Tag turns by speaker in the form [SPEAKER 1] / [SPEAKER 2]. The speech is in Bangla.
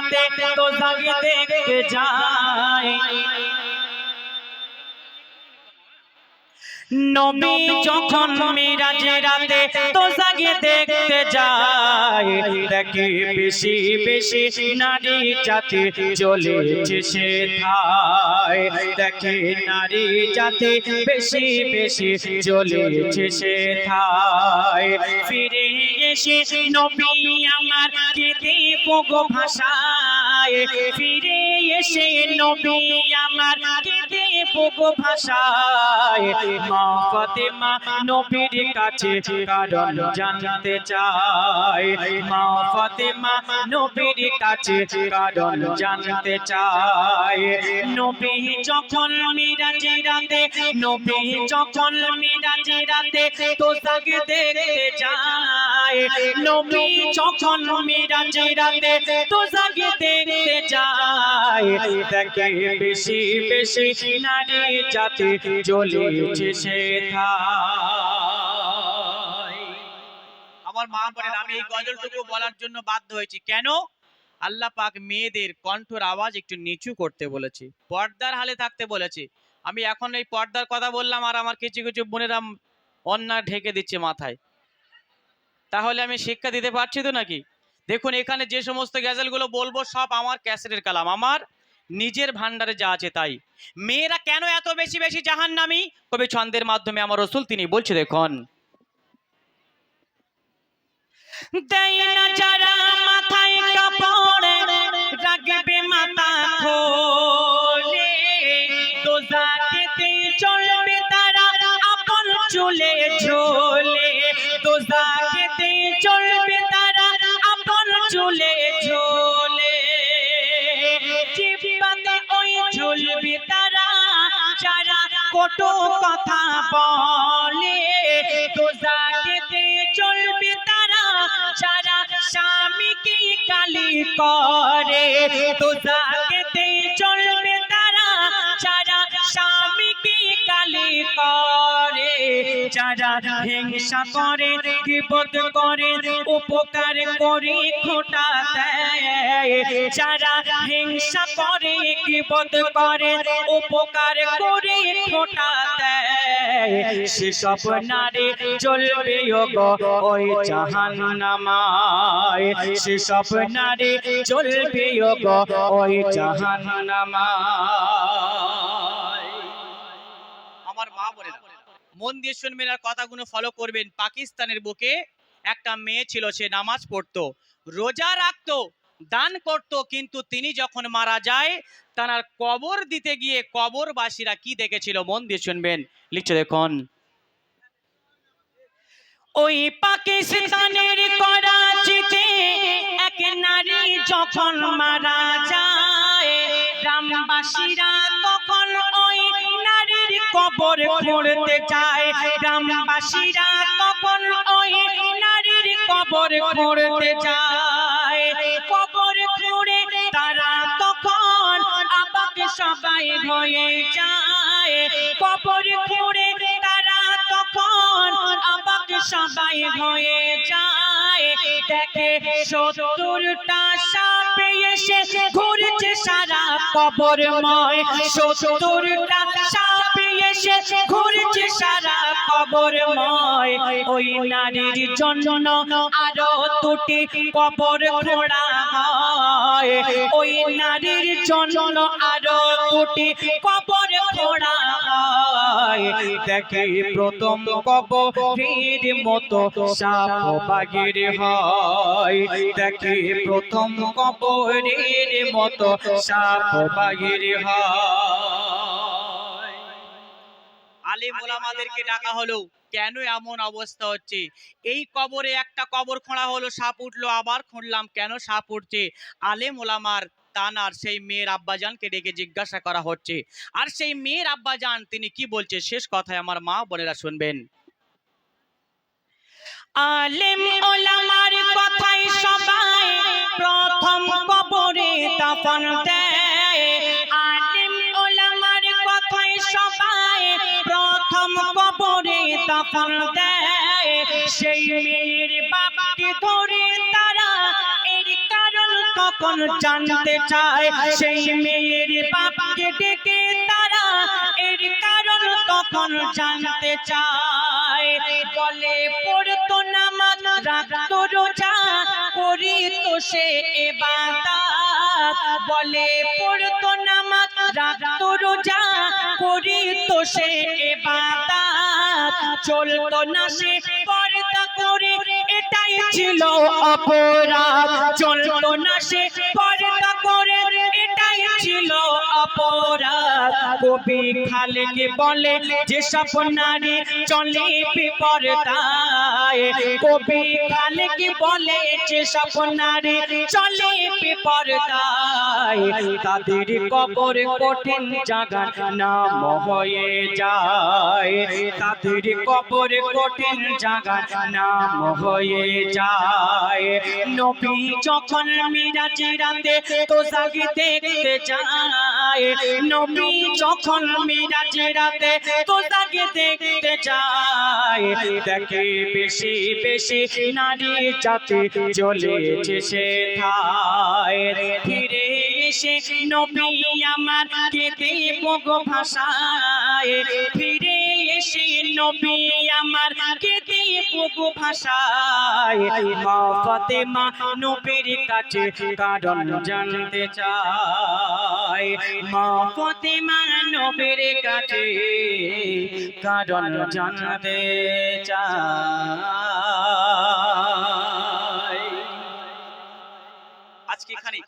[SPEAKER 1] রাতে তো জাগে দেখতে যায়। নবী যখন মিরাজে রাতে তো জাগে দেখতে যায়। দেখে বেশি বেশি নারী জাতি চলেছে সে থায় দেখে নারী জাতি বেশি বেশি চলেছে সে থায় ফিরে এসে নবী আমার কেঁদে গো ভাষায়। ফিরে এসে নবী আমার গো ভাষায়। মা নবীর কাছে কারণ জানতে চায়। মা ফাতেমা নবীর কাছে কারণ জানতে চায়। নবী যখন মিরাজে রাতে, নবী যখন মিরাজে রাতে তো দেখতে নবী যখন তো তাকে দেখতে যায়, দেখে বেশি বেশি নারী জাতি সে
[SPEAKER 2] আমার মা বলেন, আমি এই গজলটুকু বলার জন্য বাধ্য হয়েছি। কেন? আল্লাহ পাক মেয়েদের কণ্ঠর আওয়াজ একটু নিচু করতে বলেছে, পর্দার হালে থাকতে বলেছে। আমি এখন এই পর্দার কথা বললাম আর আমার কিছু কিছু বোনেরা অন্যায় ঢেকে দিচ্ছে মাথায়। তাহলে আমি শিক্ষা দিতে পারছি তো নাকি? দেখুন, এখানে যে সমস্ত গ্যাজেলগুলো বলব, সব আমার ক্যাসেটের কালাম। আমার নিজের ভান্ডারে যা আছে তাই। মেয়েরা কেন এত বেশি বেশি জাহান নামি কবি ছন্দের মাধ্যমে আমার রসুল তিনি বলছে, দেখুন।
[SPEAKER 1] কটু কথা বলে তো জাতিতে চলবে তারা, যারা স্বামীকে গালি করে তো জাগতে চলবে তারা, যারা স্বামীকে গালি করে। যারা হিংসা করে বিপদ করে, উপকার করে খোটা দেয়। যারা হিংসা করে বিপদ করে, উপকার করে খোটা দেয়। সেসব নারী চলবে ওই জাহান্নামায়। সেসব নারী চলবে ওই জাহান্নামায়
[SPEAKER 2] আমার মা বলে মন দিয়ে শুনবেন আর কথাগুলো ফলো করবেন। পাকিস্তানের বুকে একটা মেয়ে ছিল, সে নামাজ পড়তো। রোজা রাখতো, দান করত, কিন্তু তিনি যখন মারা যায়, তার কবর দিতে গিয়ে কবরবাসীরা কি দেখেছিল? মন দিয়ে শুনবেন লিখছে দেখুন।
[SPEAKER 1] ওই পাকিস্তানের করাচিতে এক নারী যখন মারা যায়, গ্রামবাসীরা তখন কবর খুঁড়তে চায় গ্রামবাসীরা, তখন ওই নারীর কবর খুঁড়তে চায়। কবর খুঁড়ে তারা তখন আবাক সবাই হয়ে যায়। কবর খুঁড়ে সবাই হয়ে যায়। দেখে সত্তরটা সাপ এসে ঘুরছে সারা কবরময়। সত্তরটা সাপ এসে ঘুরছে সারা কবরময়। ওই নারীর জন্য আরও দুটি কবর খোঁড়া হয়। ওই নারীর জন্য আরও দুটি কবর খোঁড়া দেখে প্রথম কবরের মতো সাপ বাগের হয়। দেখে প্রথম কবরের মতো সাপ বাগের হয়।
[SPEAKER 2] আলিম ওলামাদেরকে ডাকা হলো, কেন এমন অবস্থা হচ্ছে? এই কবরে একটা কবর খোঁড়া হলো, সাপ উঠল, আবার খুঁড়লাম, কেন সাপ উঠছে? আলেম ওলামার তানার সেই মেয়ের আব্বাজানকে ডেকে জিজ্ঞাসা করা হচ্ছে। আর সেই মেয়ের আব্বাজান, তিনি কি বলছে? শেষ কথায় আমার মা বোনেরা শুনবেন।
[SPEAKER 1] আলেম ওলামার কথাই সবাই প্রথম কবরে দাফন দেয়। আলেম ওলামার কথাই সবাই প্রথম কবরে দাফন দেয়। সেই মেয়ের বাবাকে ধরে কখন জানতে চায়, সেই মেয়ের বাপকে ডেকে তারা এর কারণ কখন জানতে চায়। বলে, পড়তো নামাজ রাখতো রোজা, করি তো সে এবাদাত। বলে, পড়তো নামাজ রাখতো রোজা, করি তো সে এবাদাত। চলতো না সে এটাই ছিল অপরাধ চলতো না সে। অপরাধ কবি খালেকে বলে যেসব নারী চলে বিপরদায় কবি খালেকে বলে যেসব নারী চলে বিপরদায় তাদের কবর কঠিন জাগার নাম হয়ে যায়। তাদের কবর কঠিন জাগার নাম হয়ে যায়। নবী যখন মিরাজে রাতে তো জাগি দেখতে যায় নবী যখন মিরাজে রাতে তো দেখতে যায়, দেখে বেশি বেশি নারী জাতি চলেছে সে থায় ফিরে এসে নবী আমার ভাষায়। ফিরে এসে নবী আমার কেঁদে গো ভাষায় মা ফাতেমা নবীর কাছে কারণ জানতে চায়। মা ফাতেমা নবীর কাছে কারণ জানতে চায়।
[SPEAKER 2] আজকে এখানে